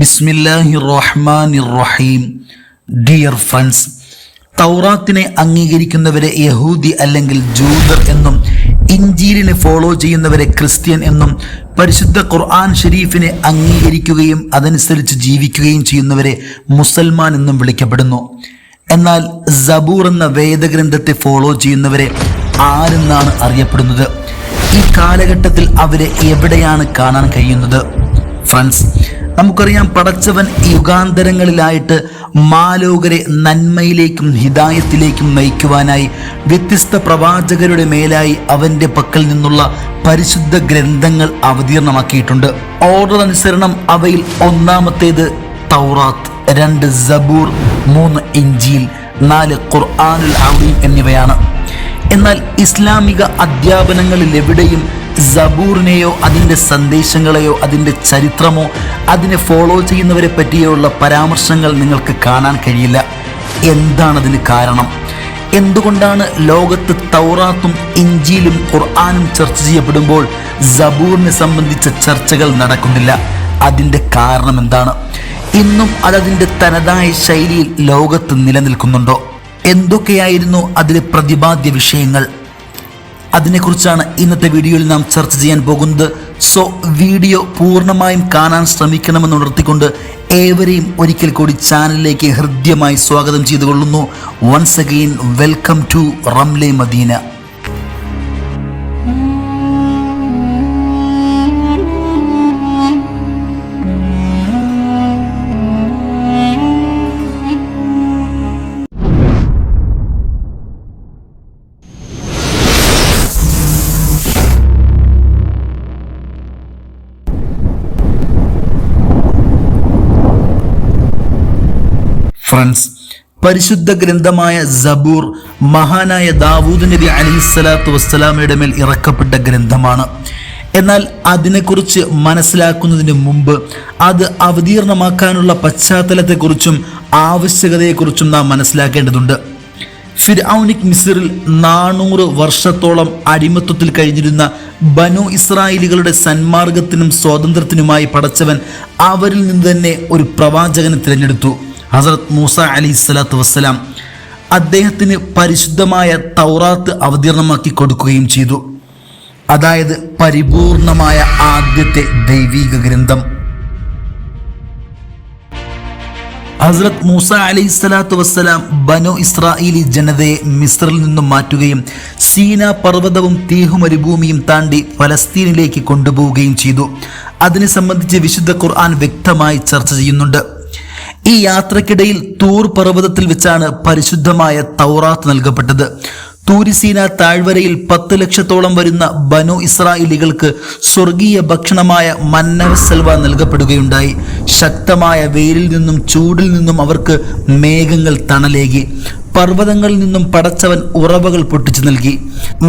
ബിസ്മില്ലാഹി റഹ്മാനി റഹീം dear friends തൗറാത്തിനെ അംഗീകരിക്കുന്നവരെ യഹൂദി അല്ലെങ്കിൽ ജൂതർ എന്നും ഇഞ്ചീലിനെ ഫോളോ ചെയ്യുന്നവരെ ക്രിസ്ത്യൻ എന്നും പരിശുദ്ധ ഖുർആൻ ഷെരീഫിനെ അംഗീകരിക്കുകയും അതനുസരിച്ച് ജീവിക്കുകയും ചെയ്യുന്നവരെ മുസൽമാൻ എന്നും വിളിക്കപ്പെടുന്നു. എന്നാൽ സബൂർ എന്ന വേദഗ്രന്ഥത്തെ ഫോളോ ചെയ്യുന്നവരെ ആരെന്നാണ് അറിയപ്പെടുന്നത്? ഈ കാലഘട്ടത്തിൽ അവരെ എവിടെയാണ് കാണാൻ കഴിയുന്നത്? ഫ്രണ്ട്സ് നമുക്കറിയാം പടച്ചവൻ യുഗാന്തരങ്ങളിലായിട്ട് മാലോകരെ നന്മയിലേക്കും ഹിതായത്തിലേക്കും നയിക്കുവാനായി വ്യത്യസ്ത പ്രവാചകരുടെ മേലായി അവന്റെ പക്കൽ നിന്നുള്ള പരിശുദ്ധ ഗ്രന്ഥങ്ങൾ അവതീർണമാക്കിയിട്ടുണ്ട്. ഓർഡർ അനുസരണം അവയിൽ ഒന്നാമത്തേത് തൗറാത്ത് രണ്ട് സബൂർ മൂന്ന് ഇഞ്ചിയിൽ നാല് ഖുർആാനുൽ അവീം എന്നിവയാണ്. എന്നാൽ ഇസ്ലാമിക അധ്യാപനങ്ങളിൽ എവിടെയും സബൂറിനെയോ അതിന്റെ സന്ദേശങ്ങളെയോ അതിന്റെ ചരിത്രമോ അതിനെ ഫോളോ ചെയ്യുന്നവരെ പറ്റിയുള്ള പരാമർശങ്ങൾ നിങ്ങൾക്ക് കാണാൻ കഴിയില്ല. എന്താണതിന് കാരണം? എന്തുകൊണ്ടാണ് ലോകത്ത് തൗറാത്തും ഇഞ്ചിയിലും ഖുർആാനും ചർച്ച ചെയ്യപ്പെടുമ്പോൾ സബൂറിനെ സംബന്ധിച്ച ചർച്ചകൾ നടക്കുന്നില്ല? അതിന്റെ കാരണം എന്താണ്? ഇന്നും അതതിന്റെ തനതായ ശൈലിയിൽ ലോകത്ത് നിലനിൽക്കുന്നുണ്ടോ? എന്തൊക്കെയായിരുന്നു അതിലെ പ്രതിപാദ്യ വിഷയങ്ങൾ? അതിനെക്കുറിച്ചാണ് ഇന്നത്തെ വീഡിയോയിൽ നാം ചർച്ച ചെയ്യാൻ പോകുന്നത്. സോ വീഡിയോ പൂർണമായും കാണാൻ ശ്രമിക്കണമെന്ന് ഉണർത്തിക്കൊണ്ട് ഏവരെയും ഒരിക്കൽ കൂടി ചാനലിലേക്ക് ഹൃദ്യമായി സ്വാഗതം ചെയ്തുകൊള്ളുന്നു. Once again welcome to Ramle മദീന. ഫ്രണ്ട്സ് പരിശുദ്ധ ഗ്രന്ഥമായ സബൂർ മഹാനായ ദാവൂദ് നബി അലിസ്വലാത്തു വസ്സലാമയുടെ മേൽ ഇറക്കപ്പെട്ട ഗ്രന്ഥമാണ്. എന്നാൽ അതിനെക്കുറിച്ച് മനസ്സിലാക്കുന്നതിന് മുമ്പ് അത് അവതീർണമാക്കാനുള്ള പശ്ചാത്തലത്തെക്കുറിച്ചും ആവശ്യകതയെക്കുറിച്ചും നാം മനസ്സിലാക്കേണ്ടതുണ്ട്. ഫിർഔനിക് മിസിറിൽ നാനൂറ് വർഷത്തോളം അടിമത്വത്തിൽ കഴിഞ്ഞിരുന്ന ബനു ഇസ്രായേലികളുടെ സന്മാർഗത്തിനും സ്വാതന്ത്ര്യത്തിനുമായി പടച്ചവൻ അവരിൽ നിന്ന് തന്നെ ഒരു പ്രവാചകനെ തിരഞ്ഞെടുത്തു. ഹസരത് മൂസ അലി സ്വലാത്തു വസ്സലാം അദ്ദേഹത്തിന് പരിശുദ്ധമായ തൗറാത്ത് അവതീർണമാക്കി കൊടുക്കുകയും ചെയ്തു. അതായത് പരിപൂർണമായ ആദ്യത്തെ ദൈവീക ഗ്രന്ഥം. ഹസ്രത് മൂസ അലൈഹി സ്വലാത്തു വസ്സലാം ബനു ഇസ്രായേലി ജനതയെ മിസ്രിൽ നിന്നും മാറ്റുകയും സീന പർവതവും തീഹു മരുഭൂമിയും താണ്ടി ഫലസ്തീനിലേക്ക് കൊണ്ടുപോവുകയും ചെയ്തു. അതിനെ സംബന്ധിച്ച് വിശുദ്ധ ഖുർആൻ വ്യക്തമായി ചർച്ച ചെയ്യുന്നുണ്ട്. ഈ യാത്രക്കിടയിൽ തൂർ പർവതത്തിൽ വെച്ചാണ് പരിശുദ്ധമായ തൗറാത്ത് നൽകപ്പെട്ടത്. തൂരിസീന താഴ്വരയിൽ പത്ത് ലക്ഷത്തോളം വരുന്ന ബനു ഇസ്രായേലികൾക്ക് സ്വർഗീയ ഭക്ഷണമായ മന്നവസൽവ നൽകപ്പെടുകയുണ്ടായി. ശക്തമായ വെയിലിൽ നിന്നും ചൂടിൽ നിന്നും അവർക്ക് മേഘങ്ങൾ തണലേകി. പർവതങ്ങളിൽ നിന്നും പടച്ചവൻ ഉറവകൾ പൊട്ടിച്ചു നൽകി.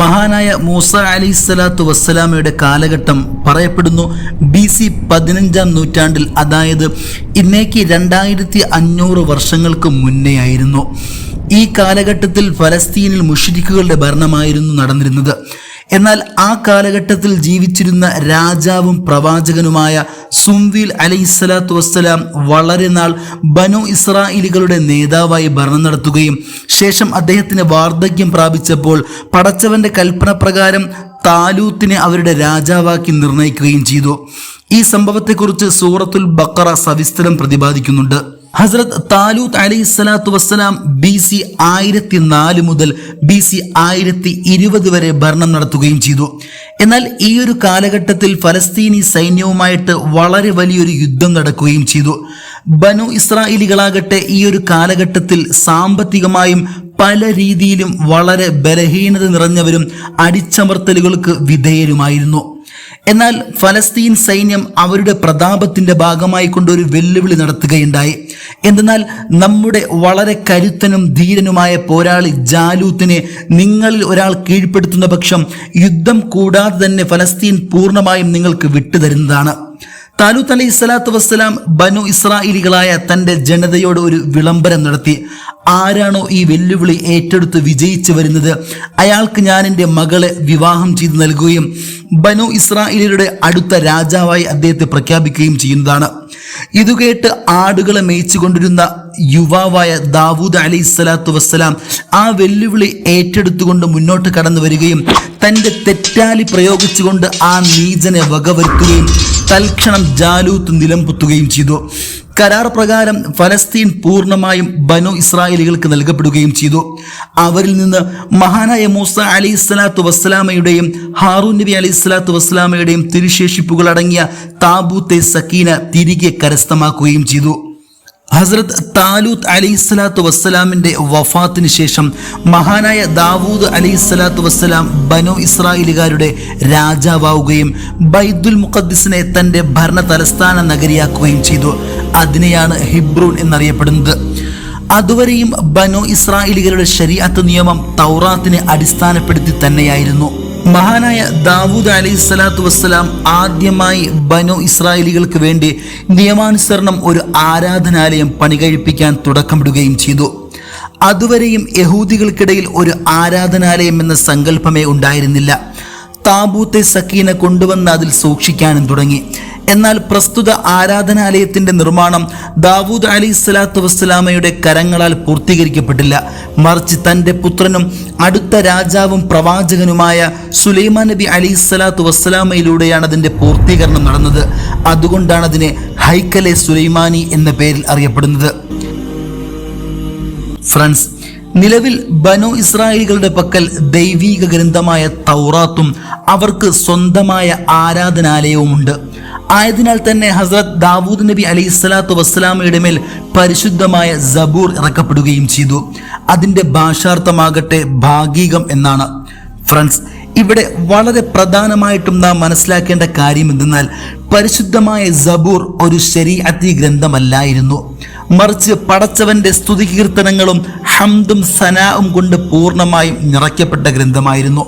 മഹാനായ മൂസ അലി സ്വലാത്തു വസ്സലാമയുടെ കാലഘട്ടം പറയപ്പെടുന്നു ബി സി പതിനഞ്ചാം നൂറ്റാണ്ടിൽ അതായത് ഇന്നേക്ക് രണ്ടായിരത്തി അഞ്ഞൂറ് വർഷങ്ങൾക്ക് മുന്നേയായിരുന്നു ഈ കാലഘട്ടത്തിൽ ഫലസ്തീനിൽ മുഷരിക്കുകളുടെ ഭരണമായിരുന്നു നടന്നിരുന്നത്. എന്നാൽ ആ കാലഘട്ടത്തിൽ ജീവിച്ചിരുന്ന രാജാവും പ്രവാചകനുമായ സുംവീൽ അലൈഹിസ്സലാത്തു വസ്സലാം വളരെ നാൾ ബനു ഇസ്രായേലികളുടെ നേതാവായി ഭരണം നടത്തുകയും ശേഷം അദ്ദേഹത്തിന് വാർദ്ധക്യം പ്രാപിച്ചപ്പോൾ പടച്ചവന്റെ കൽപ്പന പ്രകാരം താലൂത്തിനെ അവരുടെ രാജാവാക്കി നിർണയിക്കുകയും ചെയ്തു. ഈ സംഭവത്തെക്കുറിച്ച് സൂറത്തുൽ ബക്കറ സവിസ്തരം പ്രതിപാദിക്കുന്നുണ്ട്. ഹസ്രത് താലൂത്ത് അലൈഹി സ്വലാത്തു വസ്സലാം ബി സി ആയിരത്തി നാല് മുതൽ ബി സി ആയിരത്തി ഇരുപത് വരെ ഭരണം നടത്തുകയും ചെയ്തു. എന്നാൽ ഈ ഒരു കാലഘട്ടത്തിൽ ഫലസ്തീനി സൈന്യവുമായിട്ട് വളരെ വലിയൊരു യുദ്ധം നടക്കുകയും ചെയ്തു. ബനു ഇസ്രായേലികളാകട്ടെ ഈ ഒരു കാലഘട്ടത്തിൽ സാമ്പത്തികമായും പല രീതിയിലും വളരെ ബലഹീനത നിറഞ്ഞവരും അടിച്ചമർത്തലുകൾക്ക് വിധേയരുമായിരുന്നു. എന്നാൽ ഫലസ്തീൻ സൈന്യം അവരുടെ പ്രതാപത്തിന്റെ ഭാഗമായി കൊണ്ട് ഒരു വെല്ലുവിളി നടത്തുകയുണ്ടായി. എന്നാൽ നമ്മുടെ വളരെ കരുത്തനും ധീരനുമായ പോരാളി ജാലൂത്തിനെ നിങ്ങളിൽ ഒരാൾ കീഴ്പ്പെടുത്തുന്ന പക്ഷം യുദ്ധം കൂടാതെ തന്നെ ഫലസ്തീൻ പൂർണമായും നിങ്ങൾക്ക് വിട്ടുതരുന്നതാണ്. താലൂത്ത് അലൈഹി സ്വലാത്തു വസ്സലാം ബനു ഇസ്രായേലികളായ തന്റെ ജനതയോട് ഒരു വിളംബരം നടത്തി. ആരാണോ ഈ വെല്ലുവിളി ഏറ്റെടുത്ത് വിജയിച്ചു വരുന്നത്? അയാൾക്ക് ഞാൻ എന്റെ മകളെ വിവാഹം ചെയ്ത് നൽകുകയും ബനു ഇസ്രായേലിയുടെ അടുത്ത രാജാവായി അദ്ദേഹത്തെ പ്രഖ്യാപിക്കുകയും ചെയ്യുന്നതാണ്. ഇത് കേട്ട് ആടുകളെ മേയിച്ചു കൊണ്ടിരുന്ന യുവാവായ ദാവൂദ് അലി സ്വലാത്തു വസ്സലാം ആ വെല്ലുവിളി ഏറ്റെടുത്തുകൊണ്ട് മുന്നോട്ട് കടന്നു വരികയും തന്റെ തെറ്റാലി പ്രയോഗിച്ചുകൊണ്ട് ആ നീചനെ വകവരുത്തുകയും തൽക്ഷണം ജാലൂത്ത് നിലംപൊത്തുകയും ചെയ്തു. കരാർ പ്രകാരം ഫലസ്തീൻ പൂർണമായും ബനു ഇസ്രായേലികൾക്ക് നൽകപ്പെടുകയും ചെയ്തു. അവരിൽ നിന്ന് മഹാനായ മൂസ അലി സ്വലാത്തു വസ്സലാമയുടെയും ഹാറൂൻ നബി അലി സ്വലാത്തു വസ്സലാമയുടെയും തിരുശേഷിപ്പുകൾ അടങ്ങിയ താബൂത്തെ സക്കീന തിരികെ കരസ്ഥമാക്കുകയും ചെയ്തു. ഹസ്രത്ത് താലൂത്ത് അലൈഹി സ്വലാത്തു വസ്സലാമിന്റെ വഫാത്തിന് ശേഷം മഹാനായ ദാവൂദ് അലൈഹി സ്വലാത്തു വസ്സലാം ബനോ ഇസ്രായേലുകാരുടെ രാജാവാവുകയും ബൈദുൽ മുഖദ്ദിസിനെ തന്റെ ഭരണ തലസ്ഥാന നഗരിയാക്കുകയും ചെയ്തു. അതിനെയാണ് ഹിബ്രൂൺ എന്നറിയപ്പെടുന്നത്. അതുവരെയും ബനോ ഇസ്രായേലികളുടെ ശരീഅത്ത് നിയമം തൗറാത്തിനെ അടിസ്ഥാനപ്പെടുത്തി തന്നെയായിരുന്നു. മഹാനായ ദാവൂദ് അലൈഹി സ്വലാത്തു വസ്സലാം ആദ്യമായി ബനു ഇസ്രായേലികൾക്ക് വേണ്ടി നിയമാനുസരണം ഒരു ആരാധനാലയം പണികഴിപ്പിക്കാൻ തുടക്കമിടുകയും ചെയ്തു. അതുവരെയും യഹൂദികൾക്കിടയിൽ ഒരു ആരാധനാലയം എന്ന സങ്കല്പമേ ഉണ്ടായിരുന്നില്ല. താബൂത്തെ സക്കീന കൊണ്ടുവന്ന് അതിൽ സൂക്ഷിക്കാനും തുടങ്ങി. എന്നാൽ പ്രസ്തുത ആരാധനാലയത്തിന്റെ നിർമ്മാണം ദാവൂദ് അലി സ്വലാത്തു വസ്സലാമയുടെ കരങ്ങളാൽ പൂർത്തീകരിക്കപ്പെട്ടില്ല. മറിച്ച് തന്റെ പുത്രനും അടുത്ത രാജാവും പ്രവാചകനുമായ സുലൈമാൻ നബി അലി സ്വലാത്തു വസ്സലാമയിലൂടെയാണ് അതിന്റെ പൂർത്തീകരണം നടന്നത്. അതുകൊണ്ടാണ് അതിനെ ഹൈക്കലെ സുലൈമാനി എന്ന പേരിൽ അറിയപ്പെടുന്നത്. ഫ്രണ്ട്സ് നിലവിൽ ബനോ ഇസ്രായേലികളുടെ പക്കൽ ദൈവീക ഗ്രന്ഥമായ തൗറാത്തും അവർക്ക് സ്വന്തമായ ആരാധനാലയവുമുണ്ട്. ആയതിനാൽ തന്നെ ഹസ്രത് ദാവൂദ് നബി അലൈഹി സ്വലാത്തു വസ്സലാമയുടെ മേൽ പരിശുദ്ധമായ സബൂർ ഇറക്കപ്പെടുകയും ചെയ്തു. അതിന്റെ ഭാഷാർത്ഥമാകട്ടെ ഭാഗികം എന്നാണ്. ഫ്രണ്ട്സ് ഇവിടെ വളരെ പ്രധാനമായിട്ടും നാം മനസ്സിലാക്കേണ്ട കാര്യം എന്തെന്നാൽ പരിശുദ്ധമായ സബൂർ ഒരു ശരീഅത്തി ഗ്രന്ഥമല്ലായിരുന്നു. മറിച്ച് പടച്ചവന്റെ സ്തുതി കീർത്തനങ്ങളും ഹംദും സനാവും കൊണ്ട് പൂർണമായും നിറയ്ക്കപ്പെട്ട ഗ്രന്ഥമായിരുന്നു.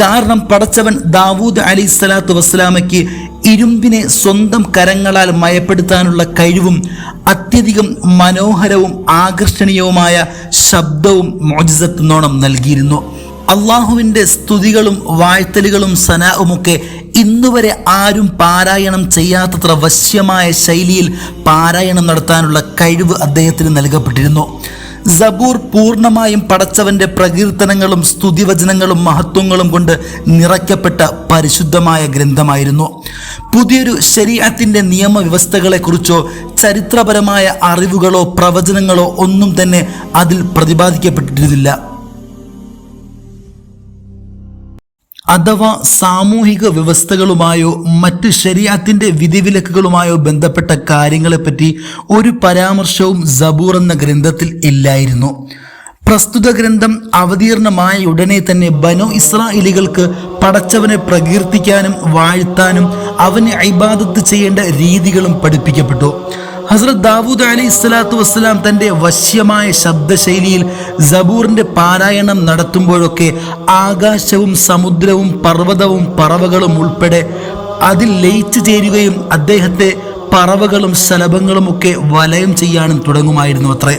കാരണം പടച്ചവൻ ദാവൂദ് അലി സ്വലാത്തു വസ്സലാമയ്ക്ക് ഇരുമ്പിനെ സ്വന്തം കരങ്ങളാൽ മയപ്പെടുത്താനുള്ള കഴിവും അത്യധികം മനോഹരവും ആകർഷണീയവുമായ ശബ്ദവും മോജിസത്തിനോണം നൽകിയിരുന്നു. അള്ളാഹുവിന്റെ സ്തുതികളും വാഴ്ത്തലുകളും സനാവുമൊക്കെ ഇന്നുവരെ ആരും പാരായണം ചെയ്യാത്തത്ര വശ്യമായ ശൈലിയിൽ പാരായണം നടത്താനുള്ള കഴിവ് അദ്ദേഹത്തിന് നൽകപ്പെട്ടിരുന്നു. സബൂർ പൂർണമായും പടച്ചവന്റെ പ്രകീർത്തനങ്ങളും സ്തുതിവചനങ്ങളും മഹത്വങ്ങളും കൊണ്ട് നിറയ്ക്കപ്പെട്ട പരിശുദ്ധമായ ഗ്രന്ഥമായിരുന്നു. പുതിയൊരു ശരീരത്തിന്റെ നിയമവ്യവസ്ഥകളെക്കുറിച്ചോ ചരിത്രപരമായ അറിവുകളോ പ്രവചനങ്ങളോ ഒന്നും തന്നെ അതിൽ പ്രതിപാദിക്കപ്പെട്ടിരുന്നില്ല. അഥവാ സാമൂഹിക വ്യവസ്ഥകളുമായോ മറ്റ് ശരിയാത്തിന്റെ വിധിവിലക്കുകളുമായോ ബന്ധപ്പെട്ട കാര്യങ്ങളെപ്പറ്റി ഒരു പരാമർശവും സബൂർ എന്ന ഗ്രന്ഥത്തിൽ ഇല്ലായിരുന്നു. പ്രസ്തുത ഗ്രന്ഥം അവതീർണമായ ഉടനെ തന്നെ ബനോ ഇസ്രായേലികൾക്ക് പടച്ചവനെ പ്രകീർത്തിക്കാനും വാഴ്ത്താനും അവന് ഇബാദത്ത് ചെയ്യേണ്ട രീതികളും പഠിപ്പിക്കപ്പെട്ടു. ഹസ്രത് ദാവൂദ് അലി ഇസ്ലാത്തു വസ്സലാം തന്റെ വശ്യമായ ശബ്ദശൈലിയിൽ സബൂറിന്റെ പാരായണം നടത്തുമ്പോഴൊക്കെ ആകാശവും സമുദ്രവും പർവതവും പറവകളും ഉൾപ്പെടെ അതിൽ ലയിച്ചു ചേരുകയും അദ്ദേഹത്തെ പറവകളും ശലഭങ്ങളുമൊക്കെ വലയം ചെയ്യാനും തുടങ്ങുമായിരുന്നു അത്രേ.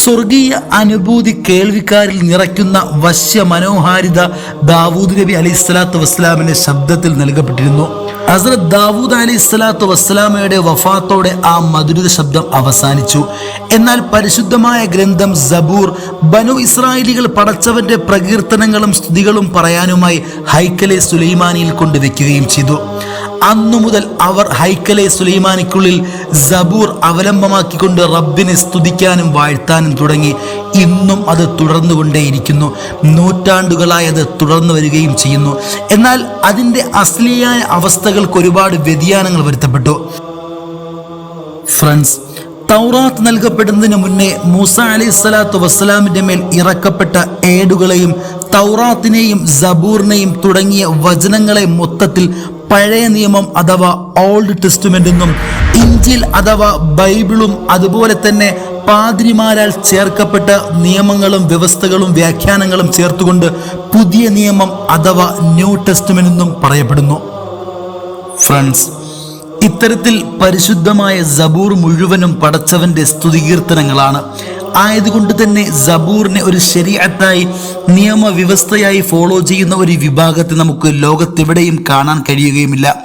സ്വർഗീയ അനുഭൂതി കേൾവിക്കാരിൽ നിറയ്ക്കുന്ന വശ്യ മനോഹാരിത ദാവൂദ് നബി അലി സ്വലാത്തു വസ്സലാമിന്റെ ശബ്ദത്തിൽ നൽകപ്പെട്ടിരുന്നു. ഹസ്രത് ദാവൂദ് അലി സ്വലാത്തു വസ്സലാമയുടെ വഫാത്തോടെ ആ മധുരിത ശബ്ദം അവസാനിച്ചു. എന്നാൽ പരിശുദ്ധമായ ഗ്രന്ഥം സബൂർ ബനു ഇസ്രായേലികൾ പടച്ചവന്റെ പ്രകീർത്തനങ്ങളും സ്തുതികളും പറയാനുമായി ഹൈക്കലെ സുലൈമാനിയിൽ കൊണ്ടുവയ്ക്കുകയും ചെയ്തു. അന്നു മുതൽ അവർ ഹൈക്കലെ സുലൈമാനിക്കുള്ളിൽ സബൂർ അവലംബമാക്കിക്കൊണ്ട് റബ്ബിനെ സ്തുതിക്കാനും വാഴ്ത്താനും തുടങ്ങി. ഇന്നും അത് തുടർന്നുകൊണ്ടേയിരിക്കുന്നു. നൂറ്റാണ്ടുകളായി അത് തുടർന്നു വരികയും ചെയ്യുന്നു. എന്നാൽ അതിന്റെ അശ്ലീയായ അവസ്ഥകൾക്ക് ഒരുപാട് വ്യതിയാനങ്ങൾ വരുത്തപ്പെട്ടു. ഫ്രണ്ട്സ് തൗറാത്ത് നൽകപ്പെടുന്നതിന് മുന്നേ മൂസ അലി സ്വലാത്തു വസ്സലാമിന്റെ മേൽ ഇറക്കപ്പെട്ട ഏടുകളെയും തൗറാത്തിനെയും സബൂറിനെയും തുടങ്ങിയ വചനങ്ങളെ മൊത്തത്തിൽ പഴയ നിയമം അഥവാ ഓൾഡ് ടെസ്റ്റ്മെന്റ് എന്നും ഇഞ്ചിൽ അഥവാ ബൈബിളും അതുപോലെ തന്നെ പാതിരിമാരാൽ ചേർക്കപ്പെട്ട നിയമങ്ങളും വ്യവസ്ഥകളും വ്യാഖ്യാനങ്ങളും ചേർത്തുകൊണ്ട് പുതിയ നിയമം അഥവാ ന്യൂ ടെസ്റ്റ്മെന്റ് എന്നും പറയപ്പെടുന്നു. ഫ്രണ്ട്സ് ഇത്തരത്തിൽ പരിശുദ്ധമായ ജബൂർ മുഴുവനും പടച്ചവന്റെ സ്തുതികീർത്തനങ്ങളാണ്. ആയതുകൊണ്ട് തന്നെ സബൂറിനെ ഒരു ശരീരത്തായി നിയമവ്യവസ്ഥയായി ഫോളോ ചെയ്യുന്ന ഒരു വിഭാഗത്തെ നമുക്ക് ലോകത്തെവിടെയും കാണാൻ കഴിയുകയുമില്ല.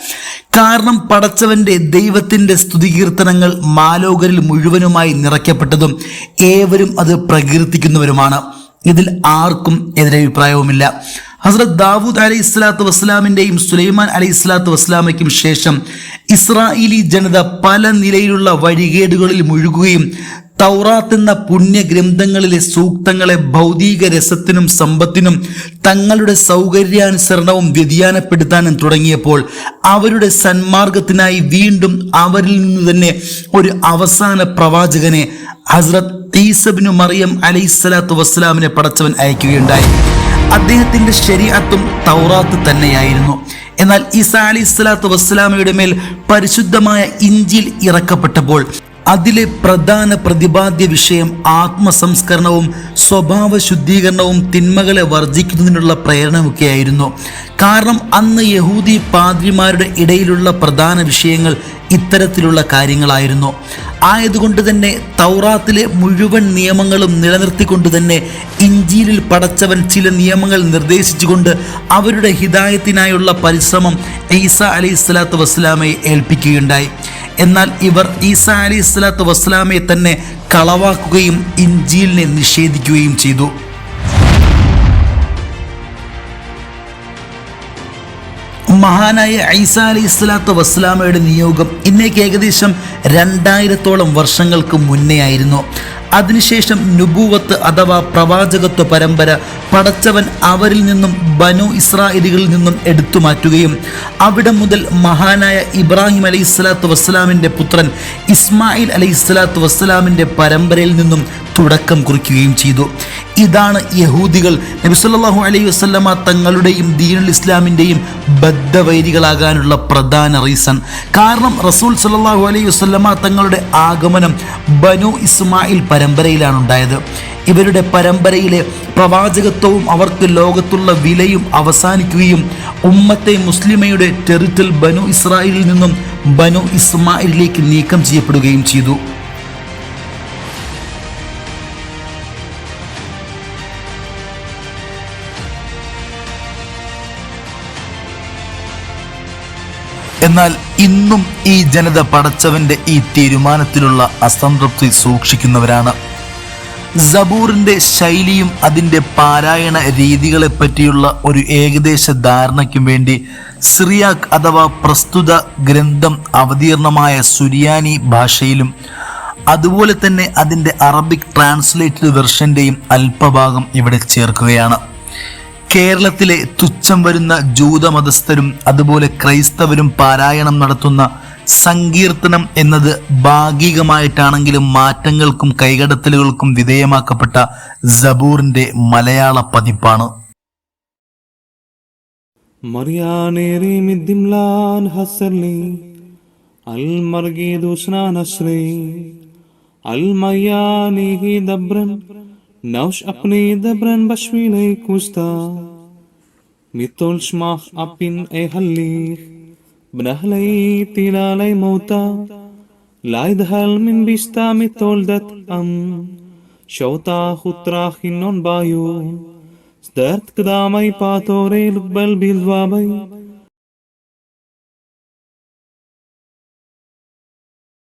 കാരണം പടച്ചവന്റെ ദൈവത്തിന്റെ സ്തുതികീർത്തനങ്ങൾ മാലോകരിൽ മുഴുവനുമായി നിറയ്ക്കപ്പെട്ടതും ഏവരും അത് പ്രകീർത്തിക്കുന്നവരുമാണ്. ഇതിൽ ആർക്കും എതിരഭിപ്രായവുമില്ല. ഹസ്രത് ദാവൂദ് അലൈഹി സ്വലാത്തു വസ്സലാമിന്റെയും സുലൈമാൻ അലൈഹി സ്വലാത്തു വസ്സലാമയ്ക്കും ശേഷം ഇസ്രായേലി ജനത പല നിലയിലുള്ള വഴികേടുകളിൽ മുഴുകുകയും തൗറാത്ത് എന്ന പുണ്യഗ്രന്ഥങ്ങളിലെ സൂക്തങ്ങളെ ഭൗതിക രസത്തിനും സമ്പത്തിനും തങ്ങളുടെ സൗകര്യാനുസരണവും വ്യതിയാനപ്പെടുത്താനും തുടങ്ങിയപ്പോൾ അവരുടെ സന്മാർഗത്തിനായി വീണ്ടും അവരിൽ നിന്ന് തന്നെ ഒരു അവസാന പ്രവാചകനെ ഹസ്രത് ഈസബിനു മറിയം അലൈഹിസ്സലാത്തു വസ്സലാമിനെ പടച്ചവൻ അയക്കുകയുണ്ടായി. അദ്ദേഹത്തിന്റെ ശരീഅത്തും തൗറാത്ത് തന്നെയായിരുന്നു. എന്നാൽ ഈസ അലി സ്വലാത്തു വസ്സലാമയുടെ മേൽ പരിശുദ്ധമായ ഇഞ്ചിൽ ഇറക്കപ്പെട്ടപ്പോൾ അതിലെ പ്രധാന പ്രതിപാദ്യ വിഷയം ആത്മസംസ്കരണവും സ്വഭാവ ശുദ്ധീകരണവും തിന്മകളെ വർജിക്കുന്നതിനുള്ള പ്രേരണമൊക്കെയായിരുന്നു കാരണം അന്ന് യഹൂദി പാദ്രിമാരുടെ ഇടയിലുള്ള പ്രധാന വിഷയങ്ങൾ ഇത്തരത്തിലുള്ള കാര്യങ്ങളായിരുന്നു. ആയതുകൊണ്ട് തന്നെ തൗറാത്തിലെ മുഴുവൻ നിയമങ്ങളും നിലനിർത്തിക്കൊണ്ട് തന്നെ ഇഞ്ചിയിലിൽ പടച്ചവൻ ചില നിയമങ്ങൾ നിർദ്ദേശിച്ചുകൊണ്ട് അവരുടെ ഹിതായത്തിനായുള്ള പരിശ്രമം ഈസ അലൈഹി സ്വലാത്തു വസ്സലാമയെ ഏൽപ്പിക്കുകയുണ്ടായി. എന്നാൽ ഇവർ ഈസാ അലി ഇസ്ലാത്തു വസ്ലാമെ തന്നെ കളവാക്കുകയും ഇഞ്ചിയിലിനെ നിഷേധിക്കുകയും ചെയ്തു. മഹാനായ ഐസ അലി ഇസ്ലാത്തു വസ്സലാമയുടെ നിയോഗം ഇന്നേക്ക് ഏകദേശം രണ്ടായിരത്തോളം വർഷങ്ങൾക്ക് മുന്നേ ആയിരുന്നു. അതിനുശേഷം നുബൂവത്ത് അഥവാ പ്രവാചകത്വ പരമ്പര പടച്ചവൻ അവരിൽ നിന്നും ബനു ഇസ്രായേലികളിൽ നിന്നും എടുത്തു മാറ്റുകയും അവിടെ മുതൽ മഹാനായ ഇബ്രാഹിം അലൈഹി സ്വലാത്തു വസ്സലാമിന്റെ പുത്രൻ ഇസ്മായിൽ അലൈഹി സ്വലാത്തു വസ്സലാമിന്റെ പരമ്പരയിൽ നിന്നും തുടക്കം കുറിക്കുകയും ചെയ്തു. ഇതാണ് യഹൂദികൾ നബിസല്ലാഹു അലൈഹി വസ്ലമ തങ്ങളുടെയും ദീനുൽ ഇസ്ലാമിന്റെയും ബദ്ധവൈരികളാകാനുള്ള പ്രധാന റീസൺ. കാരണം റസൂൽ സല്ലാഹു അലൈഹി വസ്ലമ തങ്ങളുടെ ആഗമനം ബനു ഇസ്മായിൽ പരമ്പരയിലാണ് ഉണ്ടായത്. ഇവരുടെ പരമ്പരയിലെ പ്രവാചകത്വവും അവർക്ക് ലോകത്തുള്ള വിലയും അവസാനിക്കുകയും ഉമ്മത്തെ മുസ്ലിമയുടെ ടെറിറ്റൽ ബനു ഇസ്രായേലിൽ നിന്നും ബനു ഇസ്മായിലേക്ക് നീക്കം ചെയ്യപ്പെടുകയും ചെയ്തു. എന്നാൽ ഇന്നും ഈ ജനത പടച്ചവന്റെ ഈ തീരുമാനത്തിലുള്ള അസംതൃപ്തി സൂക്ഷിക്കുന്നവരാണ്. സബൂറിന്റെ ശൈലിയും അതിന്റെ പാരായണ രീതികളെ പറ്റിയുള്ള ഒരു ഏകദേശ ധാരണയ്ക്കും വേണ്ടി സിറിയാക്ക് അഥവാ പ്രസ്തുത ഗ്രന്ഥം അവതീർണമായ സുരിയാനി ഭാഷയിലും അതുപോലെ തന്നെ അതിന്റെ അറബിക് ട്രാൻസ്ലേറ്റഡ് വെർഷന്റെയും അല്പഭാഗം ഇവിടെ ചേർക്കുകയാണ്. കേരളത്തിലെ തുച്ഛം വരുന്ന ജൂതമതസ്ഥരും അതുപോലെ ക്രൈസ്തവരും പാരായണം നടത്തുന്ന സങ്കീർത്തനം എന്നത് ഭാഗികമായിട്ടാണെങ്കിലും മാറ്റങ്ങൾക്കും കൈകടത്തലുകൾക്കും വിധേയമാക്കപ്പെട്ട സബൂറിന്റെ മലയാള പതിപ്പാണ്. അൽ Naus apne de branbashvile kusta. Mitolsh mah apin e hallir. Bnahlei tilalei mauta. Laid hal min bista mitoldat am. شوتا خطرا خنون بايو سترت قدامي باتوري لقبل بالذوابي